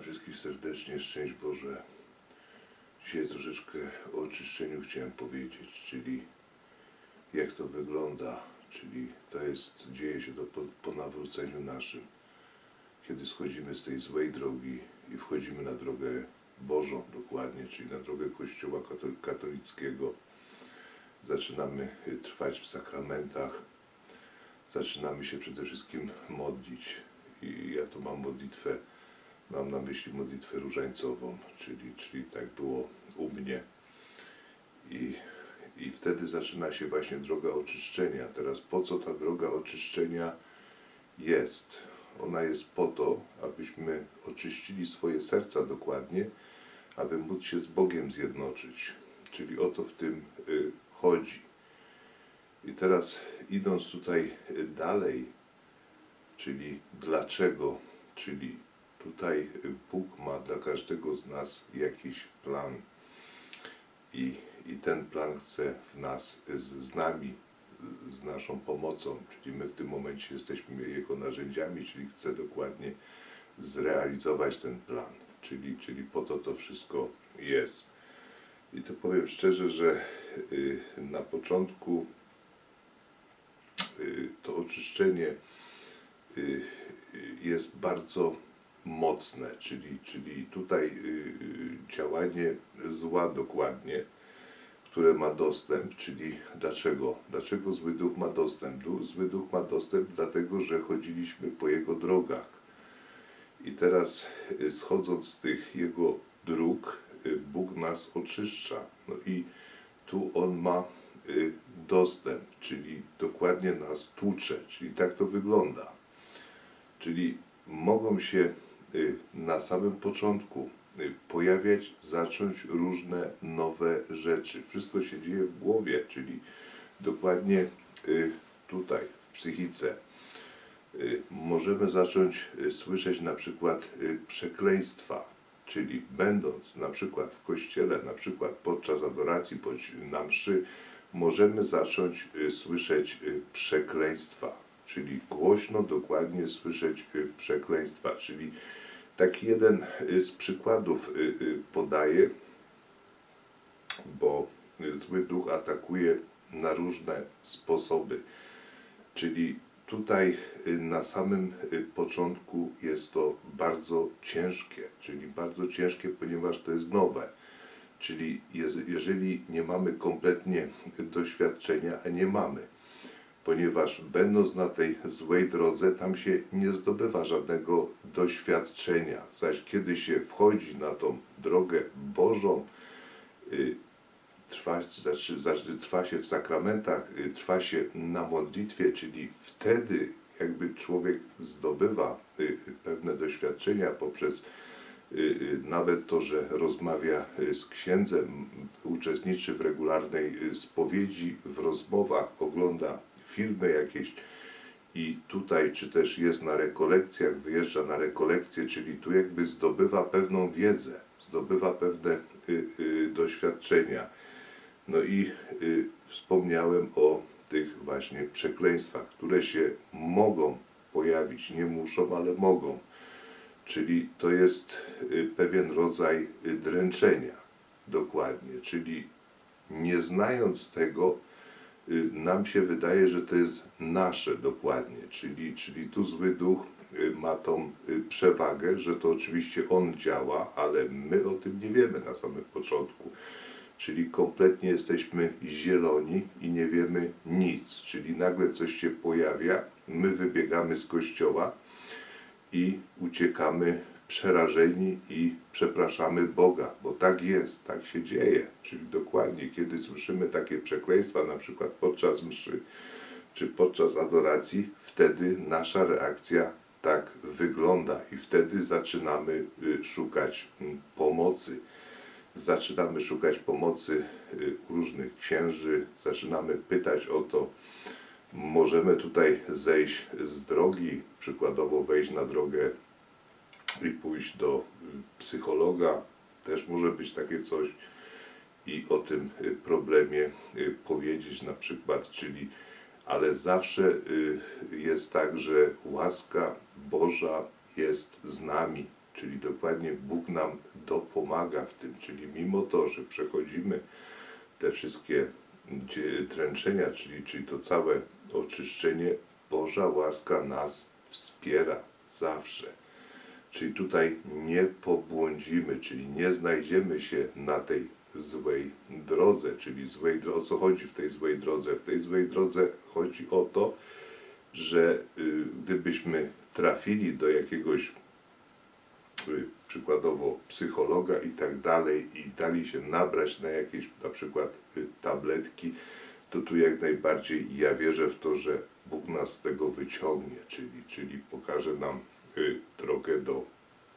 wszystkich serdecznie, szczęść Boże. Dzisiaj troszeczkę o oczyszczeniu chciałem powiedzieć, czyli jak to wygląda, czyli to jest, dzieje się to po, po nawróceniu naszym, kiedy schodzimy z tej złej drogi i wchodzimy na drogę Bożą dokładnie, czyli na drogę Kościoła katol- katolickiego. Zaczynamy trwać w sakramentach, zaczynamy się przede wszystkim modlić. I ja tu mam modlitwę, mam na myśli modlitwę różańcową, czyli, czyli tak było u mnie. I, I wtedy zaczyna się właśnie droga oczyszczenia. Teraz po co ta droga oczyszczenia jest? Ona jest po to, abyśmy oczyścili swoje serca dokładnie, aby móc się z Bogiem zjednoczyć. Czyli o to w tym y, chodzi. I teraz idąc tutaj y, dalej, czyli dlaczego, czyli tutaj Bóg ma dla każdego z nas jakiś plan. I, i ten plan chce w nas, z, z nami, z naszą pomocą, czyli my w tym momencie jesteśmy Jego narzędziami, czyli chce dokładnie zrealizować ten plan, czyli, czyli po to to wszystko jest. I to powiem szczerze, że y, na początku y, to oczyszczenie y, jest bardzo mocne, czyli, czyli tutaj y, y, działanie zła dokładnie, które ma dostęp, czyli dlaczego? Dlaczego zły duch ma dostęp? Zły duch ma dostęp dlatego, że chodziliśmy po jego drogach. I teraz y, schodząc z tych jego dróg, Bóg nas oczyszcza. No i tu on ma dostęp, czyli dokładnie nas tłucze, czyli tak to wygląda. Czyli mogą się na samym początku y, pojawiać, zacząć różne nowe rzeczy. Wszystko się dzieje w głowie, czyli dokładnie y, tutaj, w psychice. Y, Możemy zacząć y, słyszeć na przykład y, przekleństwa, czyli będąc na przykład w kościele, na przykład podczas adoracji bądź na mszy, możemy zacząć y, słyszeć y, przekleństwa, czyli głośno, dokładnie słyszeć y, przekleństwa, czyli taki jeden y, z przykładów y, podaję, bo zły duch atakuje na różne sposoby. Czyli tutaj na samym początku jest to bardzo ciężkie, czyli bardzo ciężkie, ponieważ to jest nowe. Czyli jeżeli nie mamy kompletnie doświadczenia, a nie mamy, ponieważ będąc na tej złej drodze, tam się nie zdobywa żadnego doświadczenia. Zaś kiedy się wchodzi na tą drogę Bożą, y, trwa, znaczy, znaczy, trwa się w sakramentach, y, trwa się na modlitwie, czyli wtedy jakby człowiek zdobywa y, pewne doświadczenia poprzez nawet to, że rozmawia z księdzem, uczestniczy w regularnej spowiedzi, w rozmowach, ogląda filmy jakieś i tutaj, czy też jest na rekolekcjach, wyjeżdża na rekolekcje, czyli tu jakby zdobywa pewną wiedzę, zdobywa pewne y, y, doświadczenia. No i y, wspomniałem o tych właśnie przekleństwach, które się mogą pojawić, nie muszą, ale mogą. Czyli to jest y, pewien rodzaj y, dręczenia, dokładnie. Czyli nie znając tego, nam się wydaje, że to jest nasze dokładnie. Czyli, czyli tu zły duch y, ma tą y, przewagę, że to oczywiście on działa, ale my o tym nie wiemy na samym początku czyli kompletnie jesteśmy zieloni i nie wiemy nic, czyli nagle coś się pojawia, my wybiegamy z kościoła i uciekamy przerażeni i przepraszamy Boga, bo tak jest, tak się dzieje. Czyli dokładnie, kiedy słyszymy takie przekleństwa, na przykład podczas mszy czy podczas adoracji, wtedy nasza reakcja tak wygląda i wtedy zaczynamy y, szukać mm, pomocy zaczynamy szukać pomocy y, u różnych księży, zaczynamy pytać o to, możemy tutaj zejść z drogi, przykładowo wejść na drogę i pójść do y, psychologa, też może być takie coś i o tym y, problemie y, powiedzieć na przykład, czyli ale zawsze jest tak, że łaska Boża jest z nami, Czyli dokładnie Bóg nam dopomaga w tym, czyli mimo to, że przechodzimy te wszystkie dręczenia, czyli, czyli to całe oczyszczenie, Boża łaska nas wspiera zawsze. Czyli tutaj nie pobłądzimy, czyli nie znajdziemy się na tej złej drodze, czyli złej. O co chodzi w tej złej drodze? W tej złej drodze chodzi o to, że y, gdybyśmy trafili do jakiegoś y, przykładowo psychologa i tak dalej i dali się nabrać na jakieś na przykład y, tabletki, to tu jak najbardziej ja wierzę w to, że Bóg nas z tego wyciągnie, czyli, czyli pokaże nam drogę do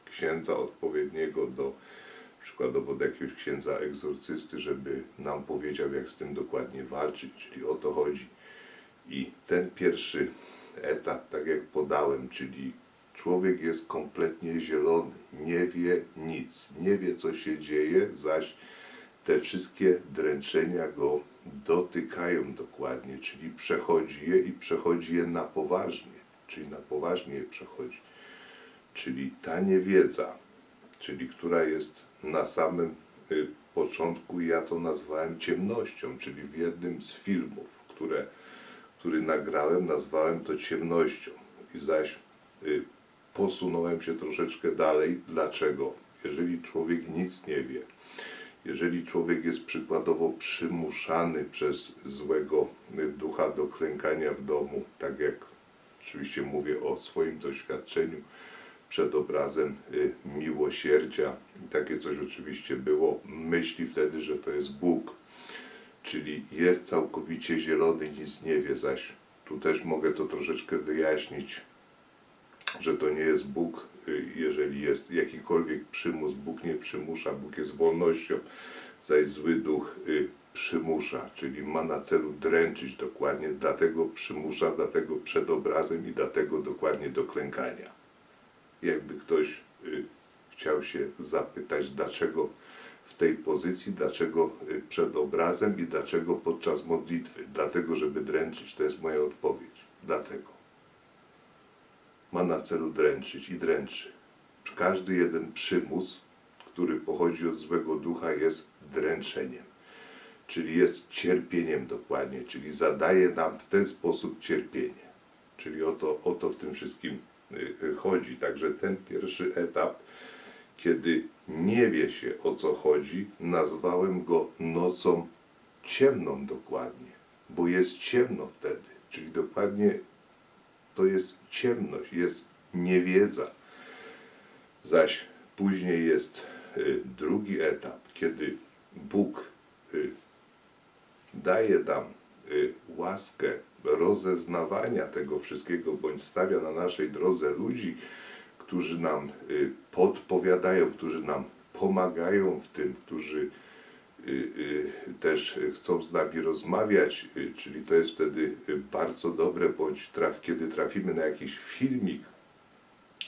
księdza odpowiedniego, do przykładowo do jakiegoś księdza egzorcysty, żeby nam powiedział, jak z tym dokładnie walczyć, czyli o to chodzi. I ten pierwszy etap, tak jak podałem, czyli człowiek jest kompletnie zielony, nie wie nic, nie wie co się dzieje, zaś te wszystkie dręczenia go dotykają dokładnie, czyli przechodzi je i przechodzi je na poważnie, czyli na poważnie je przechodzi. Czyli ta niewiedza, czyli która jest na samym y, początku, ja to nazwałem ciemnością, czyli w jednym z filmów, które, który nagrałem, nazwałem to ciemnością. I zaś y, posunąłem się troszeczkę dalej. Dlaczego? Jeżeli człowiek nic nie wie, jeżeli człowiek jest przykładowo przymuszany przez złego y, ducha do klękania w domu, tak jak oczywiście mówię o swoim doświadczeniu przed obrazem y, miłosierdzia, takie coś oczywiście było, myśli wtedy, że to jest Bóg, czyli jest całkowicie zielony, nic nie wie, zaś tu też mogę to troszeczkę wyjaśnić, że to nie jest Bóg, y, jeżeli jest jakikolwiek przymus, Bóg nie przymusza, Bóg jest wolnością, zaś zły duch y, przymusza, czyli ma na celu dręczyć dokładnie, dlatego przymusza, dlatego przed obrazem i dlatego dokładnie do klękania. Jakby ktoś y, chciał się zapytać, dlaczego w tej pozycji, dlaczego y, przed obrazem i dlaczego podczas modlitwy. Dlatego, żeby dręczyć. To jest moja odpowiedź. Dlatego ma na celu dręczyć i dręczy. Każdy jeden przymus, który pochodzi od złego ducha, jest dręczeniem, czyli jest cierpieniem dokładnie, czyli zadaje nam w ten sposób cierpienie. Czyli o to, o to w tym wszystkim chodzi. Także ten pierwszy etap, kiedy nie wie się o co chodzi, nazwałem go nocą ciemną dokładnie, bo jest ciemno wtedy, czyli dokładnie to jest ciemność, jest niewiedza. Zaś później jest y, drugi etap, kiedy Bóg y, daje nam y, łaskę rozeznawania tego wszystkiego, bądź stawia na naszej drodze ludzi, którzy nam y, podpowiadają, którzy nam pomagają w tym, którzy y, y, też chcą z nami rozmawiać, y, czyli to jest wtedy y, bardzo dobre, bądź traf, kiedy trafimy na jakiś filmik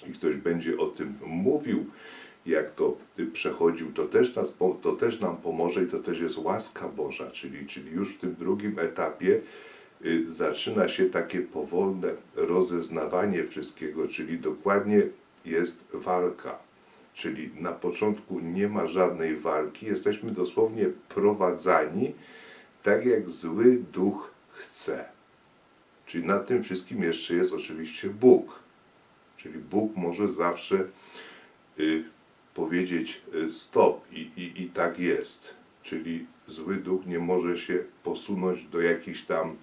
i ktoś będzie o tym mówił, jak to y, przechodził, to też, nas, to też nam pomoże i to też jest łaska Boża, czyli, czyli już w tym drugim etapie y, zaczyna się takie powolne rozeznawanie wszystkiego, czyli dokładnie jest walka. Czyli na początku nie ma żadnej walki, jesteśmy dosłownie prowadzani tak jak zły duch chce. Czyli nad tym wszystkim jeszcze jest oczywiście Bóg. Czyli Bóg może zawsze y, powiedzieć y, stop i, i, i tak jest. Czyli zły duch nie może się posunąć do jakichś tam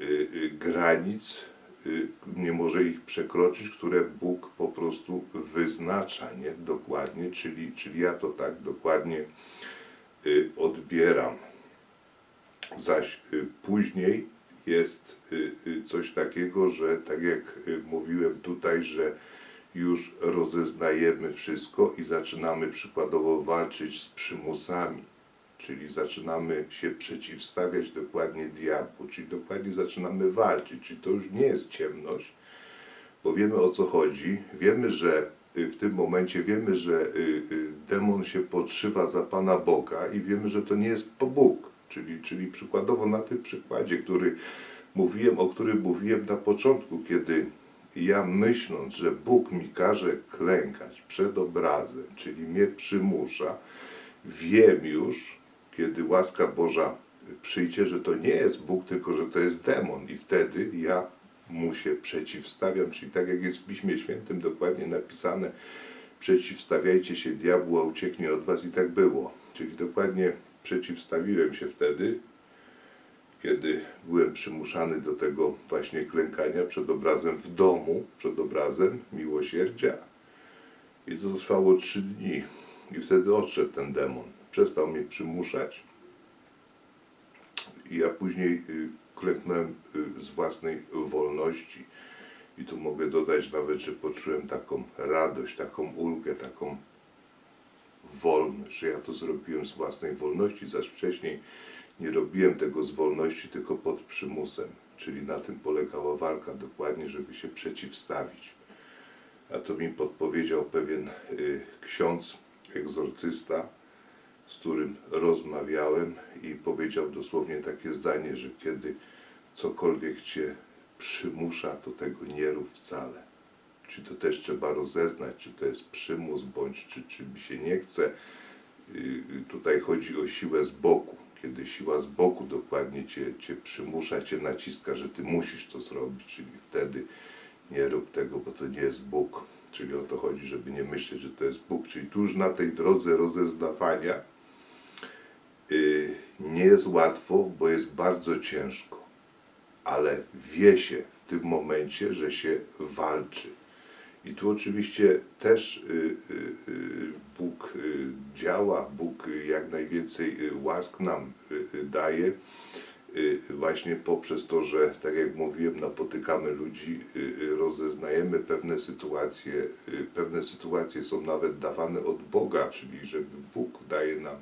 y, y, granic, nie może ich przekroczyć, które Bóg po prostu wyznacza, nie? Dokładnie, czyli, czyli ja to tak dokładnie odbieram. Zaś później jest coś takiego, że tak jak mówiłem tutaj, że już rozeznajemy wszystko i zaczynamy przykładowo walczyć z przymusami, czyli zaczynamy się przeciwstawiać dokładnie diabłu, czyli dokładnie zaczynamy walczyć, czyli to już nie jest ciemność, bo wiemy o co chodzi, wiemy, że y, w tym momencie wiemy, że y, y, demon się podszywa za Pana Boga i wiemy, że to nie jest po Bóg, czyli, czyli przykładowo na tym przykładzie, który mówiłem, o którym mówiłem na początku, kiedy ja myśląc, że Bóg mi każe klękać przed obrazem, czyli mnie przymusza, wiem już, kiedy łaska Boża przyjdzie, że to nie jest Bóg, tylko że to jest demon. I wtedy ja mu się przeciwstawiam, czyli tak jak jest w Piśmie Świętym dokładnie napisane, przeciwstawiajcie się diabłu, a ucieknie od was. I tak było. Czyli dokładnie przeciwstawiłem się wtedy, kiedy byłem przymuszany do tego właśnie klękania przed obrazem w domu, przed obrazem miłosierdzia. I to trwało trzy dni. I wtedy odszedł ten demon. Przestał mnie przymuszać. I ja później y, klęknąłem y, z własnej wolności. I tu mogę dodać nawet, że poczułem taką radość, taką ulgę, taką wolność, że ja to zrobiłem z własnej wolności, zaś wcześniej nie robiłem tego z wolności, tylko pod przymusem. Czyli na tym polegała walka dokładnie, żeby się przeciwstawić. A to mi podpowiedział pewien y, ksiądz, egzorcysta, z którym rozmawiałem i powiedział dosłownie takie zdanie, że kiedy cokolwiek cię przymusza, to tego nie rób wcale. Czy to też trzeba rozeznać, czy to jest przymus, bądź czy, czy mi się nie chce. Yy, Tutaj chodzi o siłę z boku. Kiedy siła z boku dokładnie cię, cię przymusza, cię naciska, że ty musisz to zrobić, czyli wtedy nie rób tego, bo to nie jest Bóg. Czyli o to chodzi, żeby nie myśleć, że to jest Bóg. Czyli tuż na tej drodze rozeznawania yy, nie jest łatwo, bo jest bardzo ciężko, ale wie się w tym momencie, że się walczy. I tu oczywiście też y, y, y, Bóg działa, Bóg jak najwięcej łask nam daje, właśnie poprzez to, że tak jak mówiłem, napotykamy ludzi, rozeznajemy pewne sytuacje, pewne sytuacje są nawet dawane od Boga, czyli żeby Bóg daje nam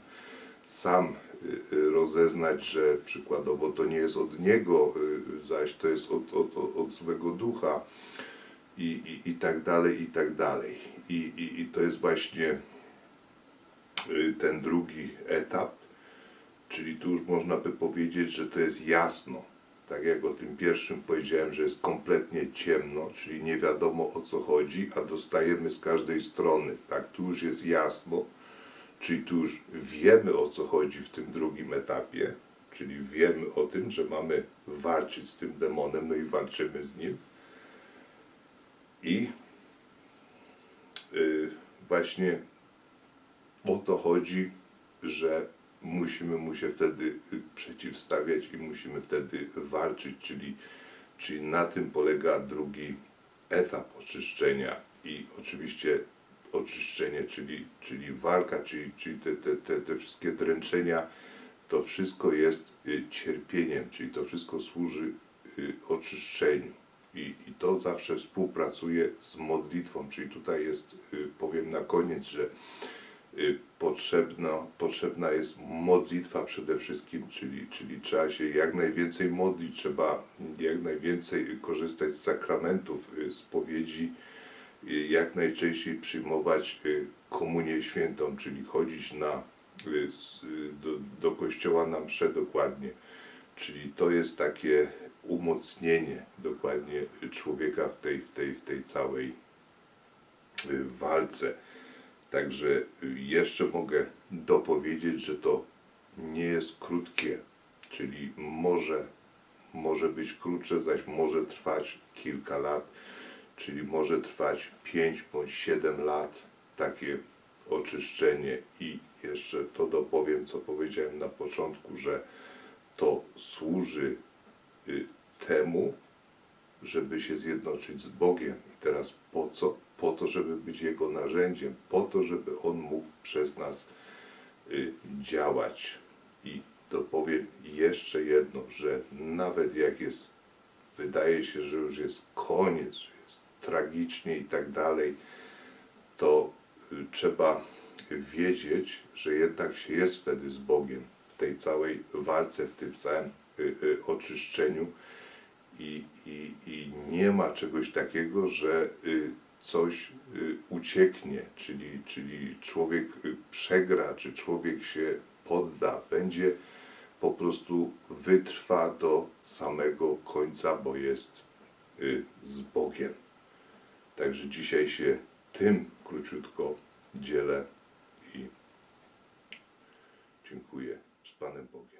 sam rozeznać, że przykładowo to nie jest od Niego, zaś to jest od, od, od złego ducha i, i, i tak dalej, i tak dalej. I, i, I to jest właśnie y, ten drugi etap, czyli tu już można by powiedzieć, że to jest jasno. Tak jak o tym pierwszym powiedziałem, że jest kompletnie ciemno, czyli nie wiadomo o co chodzi, a dostajemy z każdej strony. Tak, tu już jest jasno, czyli tu już wiemy o co chodzi w tym drugim etapie, czyli wiemy o tym, że mamy walczyć z tym demonem, no i walczymy z nim. I y, właśnie o to chodzi, że musimy mu się wtedy przeciwstawiać i musimy wtedy walczyć, czyli, czyli na tym polega drugi etap oczyszczenia i oczywiście oczyszczenie, czyli, czyli walka, czyli, czyli te, te, te, te wszystkie dręczenia, to wszystko jest y, cierpieniem, czyli to wszystko służy y, oczyszczeniu. I, I to zawsze współpracuje z modlitwą, czyli tutaj jest, y, powiem na koniec, że y, potrzebna, potrzebna jest modlitwa przede wszystkim, czyli, czyli trzeba się jak najwięcej modlić, trzeba jak najwięcej korzystać z sakramentów, spowiedzi, y, jak najczęściej przyjmować komunię świętą, czyli chodzić na, do, do kościoła na mszę dokładnie. Czyli to jest takie umocnienie dokładnie człowieka w tej, w tej, w tej całej y, walce. Także jeszcze mogę dopowiedzieć, że to nie jest krótkie, czyli może, może być krótsze, zaś może trwać kilka lat, czyli może trwać 5 bądź 7 lat takie oczyszczenie. I jeszcze to dopowiem, co powiedziałem na początku, że to służy y, temu, żeby się zjednoczyć z Bogiem. I teraz po co? Po to, żeby być Jego narzędziem, po to, żeby On mógł przez nas y, działać. I dopowiem jeszcze jedno, że nawet jak jest, wydaje się, że już jest koniec, że jest tragicznie i tak dalej, to y, trzeba wiedzieć, że jednak się jest wtedy z Bogiem w tej całej walce, w tym całym y, y, oczyszczeniu. I, i, i nie ma czegoś takiego, że y, coś ucieknie, czyli, czyli człowiek przegra, czy człowiek się podda, będzie po prostu wytrwa do samego końca, bo jest z Bogiem. Także dzisiaj się tym króciutko dzielę i dziękuję z Panem Bogiem.